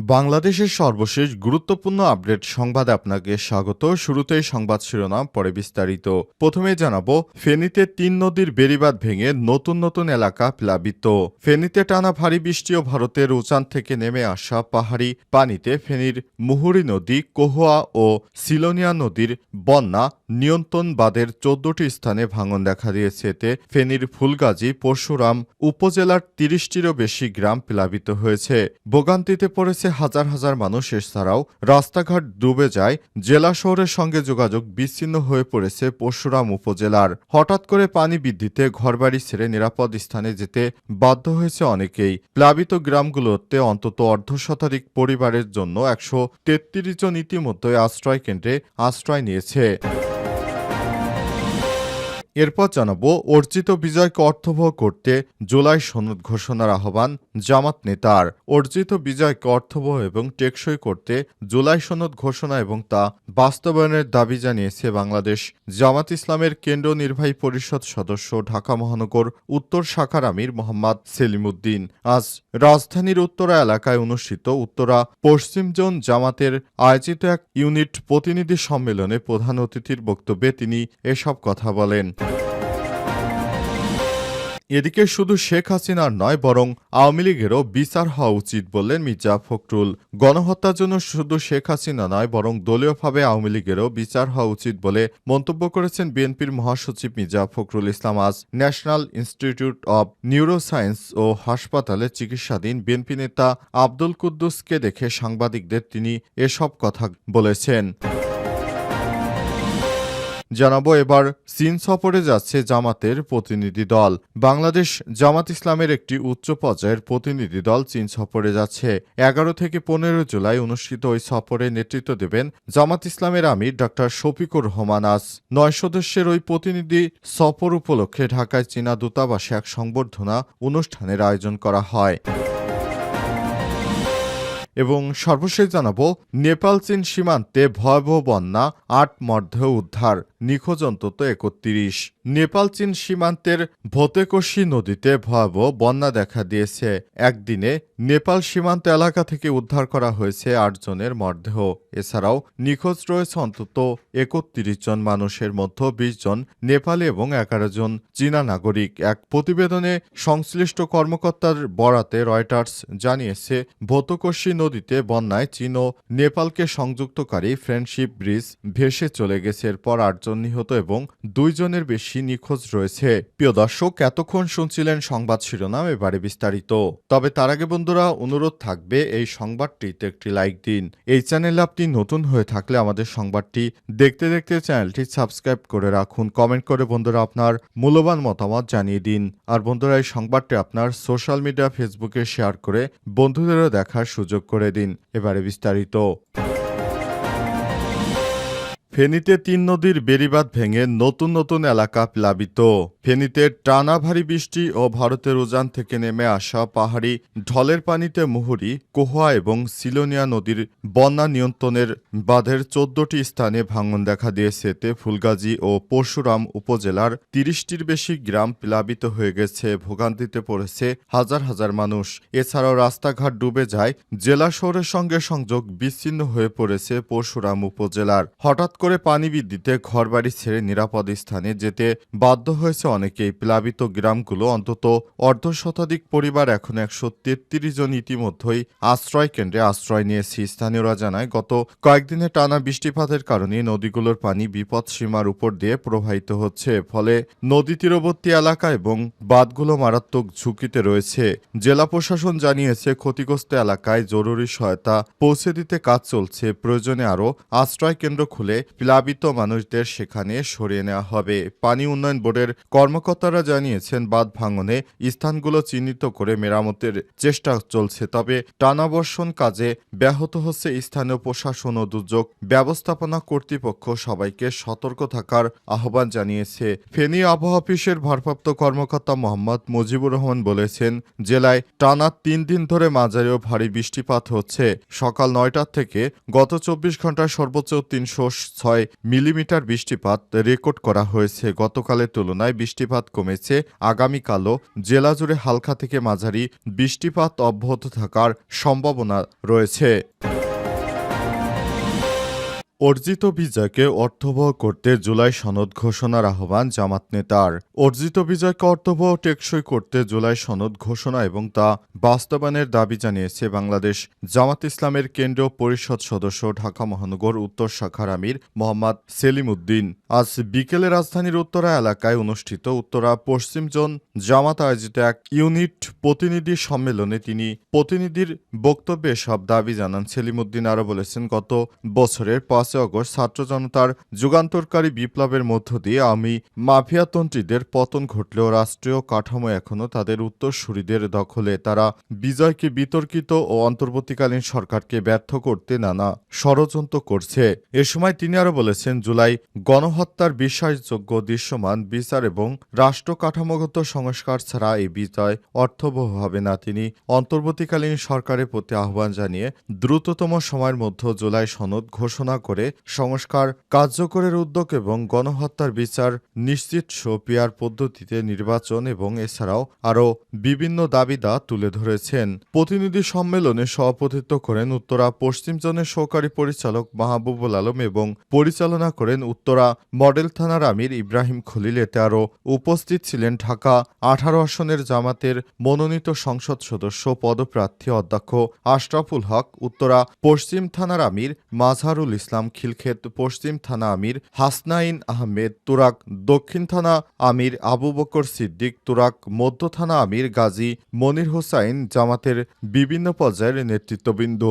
বাংলাদেশের সর্বশেষ গুরুত্বপূর্ণ আপডেট সংবাদে আপনাকে স্বাগত। শুরুতেই সংবাদ শিরোনাম, পরে বিস্তারিত। প্রথমে জানাব, ফেনীতে তিন নদীর বেড়িবাঁধ ভেঙে নতুন নতুন এলাকা প্লাবিত। ফেনীতে টানা ভারী বৃষ্টি ও ভারতের উচান থেকে নেমে আসা পাহাড়ি পানিতে ফেনীর মুহুরী নদী, কোহোয়া ও সিলোনিয়া নদীর বন্যা নিয়ন্ত্রণ বাঁধের চোদ্দটি স্থানে ভাঙন দেখা দিয়েছে। এতে ফেনীর ফুলগাজী, পরশুরাম উপজেলার তিরিশটিরও বেশি গ্রাম প্লাবিত হয়েছে। ভোগান্তিতে পড়েছে হাজার হাজার মানুষ এছাড়াও রাস্তাঘাট ডুবে যায়, জেলা শহরের সঙ্গে যোগাযোগ বিচ্ছিন্ন হয়ে পড়েছে পরশুরাম উপজেলার। হঠাৎ করে পানি বৃদ্ধিতে ঘরবাড়ি ছেড়ে নিরাপদ স্থানে যেতে বাধ্য হয়েছে অনেকেই। প্লাবিত গ্রামগুলোতে অন্তত অর্ধ শতাধিক পরিবারের জন্য একশো তেত্রিশ জন ইতিমধ্যে আশ্রয় কেন্দ্রে আশ্রয় নিয়েছে। এরপর জানাব, অর্জিত বিজয়কে অর্থবহ করতে জুলাই সনদ ঘোষণার আহ্বান জামাত নেতার। অর্জিত বিজয়কে অর্থবহ এবং টেকসই করতে জুলাই সনদ ঘোষণা এবং তা বাস্তবায়নের দাবি জানিয়েছে বাংলাদেশ জামাত ইসলামের কেন্দ্র নির্বাহী পরিষদ সদস্য ঢাকা মহানগর উত্তর শাখার আমির মোহাম্মদ সেলিমুদ্দিন। আজ রাজধানীর উত্তরা এলাকায় অনুষ্ঠিত উত্তরা পশ্চিম জোন জামাতের আয়োজিত এক ইউনিট প্রতিনিধি সম্মেলনে প্রধান অতিথির বক্তব্যে তিনি এসব কথা বলেন। এদিকে শুধু শেখ হাসিনার নয়, বরং আওয়ামী লীগেরও বিচার হওয়া উচিত বললেন মির্জা ফখরুল। গণহত্যার জন্য শুধু শেখ হাসিনা নয়, বরং দলীয়ভাবে আওয়ামী লীগেরও বিচার হওয়া উচিত বলে মন্তব্য করেছেন বিএনপির মহাসচিব মির্জা ফখরুল ইসলাম। আজ ন্যাশনাল ইনস্টিটিউট অব নিউরোসায়েন্স ও হাসপাতালে চিকিৎসাধীন বিএনপি নেতা আব্দুল কুদ্দুসকে দেখে সাংবাদিকদের তিনি এসব কথা বলেছেন। জানাব এবার চীন সফরে যাচ্ছে জামাতের প্রতিনিধি দল। বাংলাদেশ জামাত ইসলামের একটি উচ্চ পর্যায়ের প্রতিনিধি দল চীন সফরে যাচ্ছে। এগারো থেকে পনেরো জুলাই অনুষ্ঠিত ওই সফরে নেতৃত্ব দেবেন জামাত ইসলামের আমির ডক্টর শফিকুর রহমান আজ। নয় সদস্যের ওই প্রতিনিধি সফর উপলক্ষে ঢাকায় চীনা দূতাবাসে এক সংবর্ধনা অনুষ্ঠানের আয়োজন করা হয়। এবং সর্বশেষ জানাব নেপাল চীন সীমান্তে ভয়াবহ বন্যা, আট মর্ধেহ উদ্ধার। নিখোঁজ অন্তত একত্রিশ। নেপাল চীন সীমান্তের ভোতেকশি নদীতে ভয়াবহ বন্যা দেখা দিয়েছে। একদিনে নেপাল সীমান্ত এলাকা থেকে উদ্ধার করা হয়েছে আটজনের মরদেহ। এছাড়াও নিখোঁজ রয়েছে অন্তত একত্রিশ জন মানুষের মধ্যে বিশ জন নেপালি এবং এগারো জন চীনা নাগরিক। এক প্রতিবেদনে সংশ্লিষ্ট কর্মকর্তার বরাতে রয়টার্স জানিয়েছে, ভোতকশি নদীতে বন্যায় চীন ও নেপালকে সংযুক্তকারী ফ্রেন্ডশিপ ব্রিজ ভেসে চলে গেছে। এরপর আটজন নিহত এবং দুইজনের বেশি নিখোঁজ রয়েছে। প্রিয় দর্শক, এতক্ষণ শুনছিলেন সংবাদ শিরোনাম এবারে বিস্তারিত। তবে তার আগে বন্ধুরা, অনুরোধ থাকবে এই সংবাদটিতে একটি লাইক দিন। এই চ্যানেলে আপনি নতুন হয়ে থাকলে আমাদের সংবাদটি দেখতে দেখতে চ্যানেলটি সাবস্ক্রাইব করে রাখুন। কমেন্ট করে বন্ধুরা আপনার মূল্যবান মতামত জানিয়ে দিন। আর বন্ধুরা, এই সংবাদটি আপনার সোশ্যাল মিডিয়া, ফেসবুকে শেয়ার করে বন্ধুদেরও দেখার সুযোগ করে দিন। এবারে বিস্তারিত। ফেনীতে তিন নদীর বেড়িবাঁধ ভেঙে নতুন নতুন এলাকা প্লাবিত। ফেনীতে টানা ভারী বৃষ্টি ও ভারতের উজান থেকে নেমে আসা পাহাড়ি, ঢলের পানিতে মুহুরি কোহা এবং সিলোনিয়া নদীর বন্যা নিয়ন্ত্রণের বাঁধের চোদ্দটি স্থানে ভাঙন দেখা দিয়েছে। এতে ফুলগাজী ও পরশুরাম উপজেলার তিরিশটির বেশি গ্রাম প্লাবিত হয়ে গেছে। ভোগান্তিতে পড়েছে হাজার হাজার মানুষ। এছাড়াও রাস্তাঘাট ডুবে যায়। জেলা শহরের সঙ্গে সংযোগ বিচ্ছিন্ন হয়ে পড়েছে পরশুরাম উপজেলার। হঠাৎ করে পানি বৃদ্ধিতে ঘরবাড়ি ছেড়ে নিরাপদ স্থানে যেতে বাধ্য হয়েছে অনেকেই। প্লাবিত গ্রামগুলো অন্তত অর্ধ শতাধিক পরিবার এখন একশো তেত্রিশ জন ইতিমধ্যেই আশ্রয় কেন্দ্রে আশ্রয় নিয়েছে। স্থানীয়রা জানায়, গত কয়েকদিনে টানা বৃষ্টিপাতের কারণে নদীগুলোর পানি বিপদ সীমার উপর দিয়ে প্রবাহিত হচ্ছে। ফলে নদী তীরবর্তী এলাকা এবং বাঁধগুলো মারাত্মক ঝুঁকিতে রয়েছে। জেলা প্রশাসন জানিয়েছে, ক্ষতিগ্রস্ত এলাকায় জরুরি সহায়তা পৌঁছে দিতে কাজ চলছে। প্রয়োজনে আরও আশ্রয় কেন্দ্র খুলে প্লাবিত মানুষদের সেখানে সরিয়ে নেওয়া হবে। পানি উন্নয়ন বোর্ডের কর্মকর্তারা জানিয়েছেন, বাঁধ ভাঙনে স্থানগুলো চিহ্নিত করে মেরামতের চেষ্টা চলছে। তবে টানাবর্ষণ কাজে ব্যাহত হচ্ছে স্থানীয় প্রশাসন ও দুর্যোগ ব্যবস্থাপনা কর্তৃপক্ষ। সবাইকে সতর্ক থাকার আহ্বান জানিয়েছে। ফেনী আবহাওয়া অফিসের ভারপ্রাপ্ত কর্মকর্তা মোহাম্মদ মুজিবুর রহমান বলেছেন, জেলায় টানা তিন দিন ধরে মাঝারি ও ভারী বৃষ্টিপাত হচ্ছে। সকাল নয়টার থেকে গত চব্বিশ ঘন্টায় সর্বোচ্চ তিনশো ছয় মিলিমিটার বৃষ্টিপাত রেকর্ড করা হয়েছে। গতকালের তুলনায় বৃষ্টিপাত কমেছে। আগামীকালও জেলা জুড়ে হালকা থেকে মাঝারি বৃষ্টিপাত অব্যাহত থাকার সম্ভাবনা রয়েছে। অর্জিত বিজয়কে অর্থবহ করতে জুলাই সনদ ঘোষণার আহ্বান জামাত নেতার। অর্জিত বিজয়কে অর্থবহ টেকসই করতে জুলাই সনদ ঘোষণা এবং তা বাস্তবায়নের দাবি জানিয়েছে বাংলাদেশ জামাত ইসলামের কেন্দ্রীয় পরিষদ সদস্য ঢাকা মহানগর উত্তর শাখার আমির মোহাম্মদ সেলিম উদ্দিন আজ বিকেলে রাজধানীর উত্তরা এলাকায় অনুষ্ঠিত উত্তরা পশ্চিম জোন জামাত আয়োজিত এক ইউনিট প্রতিনিধি সম্মেলনে তিনি প্রতিনিধির বক্তব্যে সব দাবি জানান সেলিম উদ্দিন আরও বলেছেন, গত বছরের পাঁচই আগস্ট ছাত্র জনতার যুগান্তরকারী বিপ্লবের মধ্য দিয়ে আমি মাফিয়াতন্ত্রীদের পতন ঘটলেও রাষ্ট্রীয় কাঠামো এখনও তাদের উত্তরসূরিদের দখলে। তারা বিজয়কে বিতর্কিত ও অন্তর্বর্তীকালীন সরকারকে ব্যর্থ করতে নানা ষড়যন্ত্র করছে। এ সময় তিনি আরও বলেছেন, জুলাই গণহত্যার বিশ্বাসযোগ্য দৃশ্যমান বিচার এবং রাষ্ট্র কাঠামোগত সংস্কার ছাড়া এই বিজয় অর্থবহ হবে না। তিনি অন্তর্বর্তীকালীন সরকারের প্রতি আহ্বান জানিয়ে দ্রুততম সময়ের মধ্যে জুলাই সনদ ঘোষণা করে সংস্কার কার্যকরের উদ্যোগ এবং গণহত্যার বিচার নিশ্চিত পিয়ার পদ্ধতিতে নির্বাচন এবং এছাড়াও আরও বিভিন্ন দাবিদা তুলে ধরেছেন। প্রতিনিধি সম্মেলনে সভাপতিত্ব করেন উত্তরা পশ্চিম জোনের সহকারী পরিচালক মাহবুবুল আলম এবং পরিচালনা করেন উত্তরা মডেল থানার আমির ইব্রাহিম খলিল। এতে আরও উপস্থিত ছিলেন ঢাকা আঠারো আসনের জামাতের মনোনীত সংসদ সদস্য, পদপ্রার্থী অধ্যক্ষ আশরাফুল হক, উত্তরা পশ্চিম থানার আমির মাজহারুল ইসলাম খিলক্ষেত পশ্চিম থানা আমির হাসনাইন আহমেদ তুরাক দক্ষিণ থানা আমির আবু বকর সিদ্দিক তুরাক মধ্য থানা আমির গাজী মনির হোসাইন জামাতের বিভিন্ন পর্যায়ের নেতৃত্ববৃন্দ।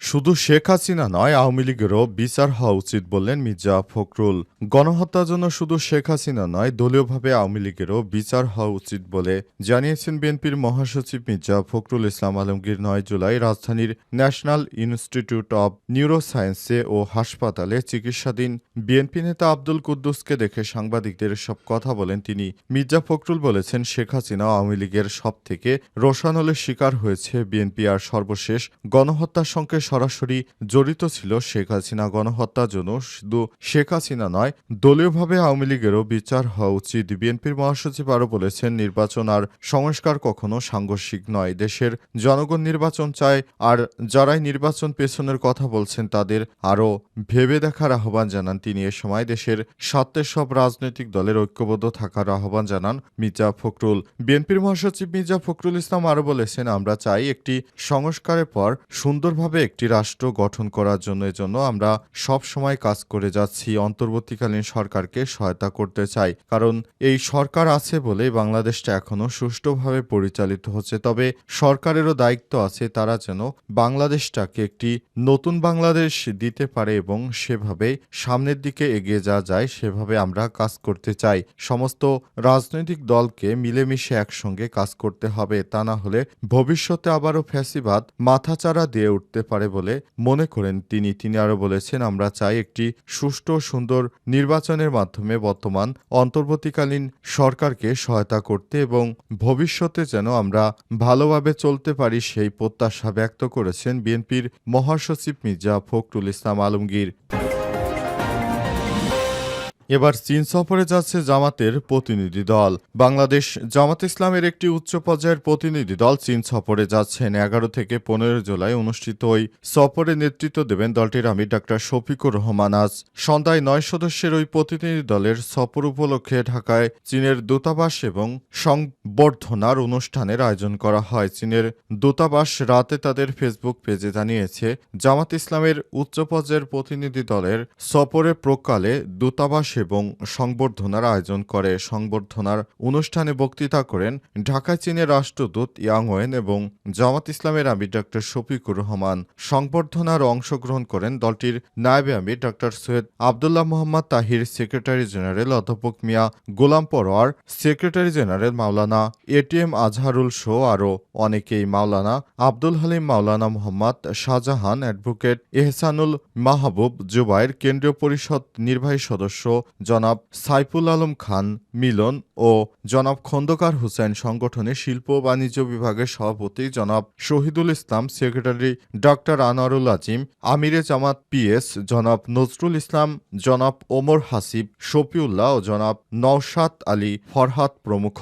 শুধু শেখ হাসিনা নয়, আওয়ামী লীগেরও বিচার হওয়া উচিত বললেন মির্জা ফখরুল। গণহত্যার জন্য শুধু শেখ হাসিনা নয়, দলীয়ভাবে আওয়ামী লীগেরও বিচার হওয়া উচিত বলে জানিয়েছেন বিএনপির মহাসচিব মির্জা ফখরুল ইসলাম আলমগীর নয় জুলাই রাজধানীর ন্যাশনাল ইনস্টিটিউট অব নিউরোসায়েন্সে ও হাসপাতালে চিকিৎসাধীন বিএনপি নেতা আব্দুল কুদ্দুসকে দেখে সাংবাদিকদের সব কথা বলেন তিনি। মির্জা ফখরুল বলেছেন, শেখ হাসিনা আওয়ামী লীগের সব থেকে রোশানলের শিকার হয়েছে বিএনপি আর সর্বশেষ গণহত্যার সঙ্গে সরাসরি জড়িত ছিল শেখ হাসিনা। গণহত্যার জন্য শুধু শেখ হাসিনা নয় দলীয়ভাবে আওয়ামী লীগেরও বিচার হওয়া উচিত। বিএনপির মহাসচিব আরও বলেছেন, নির্বাচন আর সংস্কার কখনো সাংঘর্ষিক নয়। দেশের জনগণ নির্বাচন চায়, আর যারাই নির্বাচন পেছনের কথা বলছেন তাদের আরও ভেবে দেখার আহ্বান জানান তিনি। এ সময় দেশের স্বার্থের সব রাজনৈতিক দলের ঐক্যবদ্ধ থাকার আহ্বান জানান মির্জা ফখরুল। বিএনপির মহাসচিব মির্জা ফখরুল ইসলাম আরও বলেছেন, আমরা চাই একটি সংস্কারের পর সুন্দরভাবে একটি রাষ্ট্র গঠন করার জন্য, এজন্য আমরা সব সময় কাজ করে যাচ্ছি। অন্তর্বর্তীকালীন সরকারকে সহায়তা করতে চাই। কারণ এই সরকার আছে বলে বাংলাদেশটা এখনও সুষ্ঠুভাবে পরিচালিত হচ্ছে। তবে সরকারেরও দায়িত্ব আছে তারা যেন বাংলাদেশটাকে একটি নতুন বাংলাদেশ দিতে পারে এবং সেভাবে সামনের দিকে এগিয়ে যাওয়া যায়, সেভাবে আমরা কাজ করতে চাই। সমস্ত রাজনৈতিক দলকে মিলেমিশে একসঙ্গে কাজ করতে হবে, তা না হলে ভবিষ্যতে আবারও ফ্যাসিবাদ মাথাচাড়া দিয়ে উঠতে পারে বলে মনে করেন তিনি। তিনি আরও বলেছেন, আমরা চাই একটি সুষ্ঠু, সুন্দর নির্বাচনের মাধ্যমে বর্তমান অন্তর্বর্তীকালীন সরকারকে সহায়তা করতে এবং ভবিষ্যতে যেন আমরা ভালোভাবে চলতে পারি সেই প্রত্যাশা ব্যক্ত করেছেন বিএনপির মহাসচিব মির্জা ফখরুল ইসলাম আলমগীর। এবার চীন সফরে যাচ্ছে জামাতের প্রতিনিধি দল। বাংলাদেশ জামাত ইসলামের একটি উচ্চ পর্যায়ের প্রতিনিধি দল চীন সফরে যাচ্ছেন এগারো থেকে পনেরো জুলাই অনুষ্ঠিত ওই সফরে নেতৃত্ব দেবেন দলটির আমি ডাক্তার শফিকুর রহমান। আজ সন্ধ্যায় নয় সদস্যের ওই প্রতিনিধি দলের সফর উপলক্ষে ঢাকায় চীনের দূতাবাস এবং সংবর্ধনার অনুষ্ঠানের আয়োজন করা হয়। চীনের দূতাবাস রাতে তাদের ফেসবুক পেজে জানিয়েছে, জামাত ইসলামের উচ্চ পর্যায়ের প্রতিনিধি দলের সফরে প্রকালে দূতাবাস এবং সংবর্ধনার আয়োজন করে। সংবর্ধনার অনুষ্ঠানে বক্তৃতা করেন ঢাকা চীনের রাষ্ট্রদূত ইয়াংওয়েন এবং জামাত ইসলামের আমির ডক্টর শফিকুর রহমান। সংবর্ধনার অংশগ্রহণ করেন দলটির নায়েবে আমির doctor Syed Abdullah Mohammad Tahir, secretary general অধ্যাপক Mia Golam Parwar, secretary general Maulana ATM Azharul show আরও অনেকেই। মাওলানা আব্দুল হালিম, মাওলানা মোহাম্মদ শাহজাহান অ্যাডভোকেট এহসানুল মাহবুব জুবাইর, কেন্দ্রীয় পরিষদ নির্বাহী সদস্য জনাব সাইফুল আলম খান মিলন ও জনাব খন্দকার হোসেন সংগঠনের শিল্প বাণিজ্য বিভাগের সভাপতি জনাব শহীদুল ইসলাম, সেক্রেটারি ডক্টর আনোয়ারুল আজিম, আমিরে জামাত পিএস জনাব নজরুল ইসলাম, জনাব ওমর হাসিব, শফিউল্লাহ ও জনাব নওশাদ আলী ফরহাদ প্রমুখ।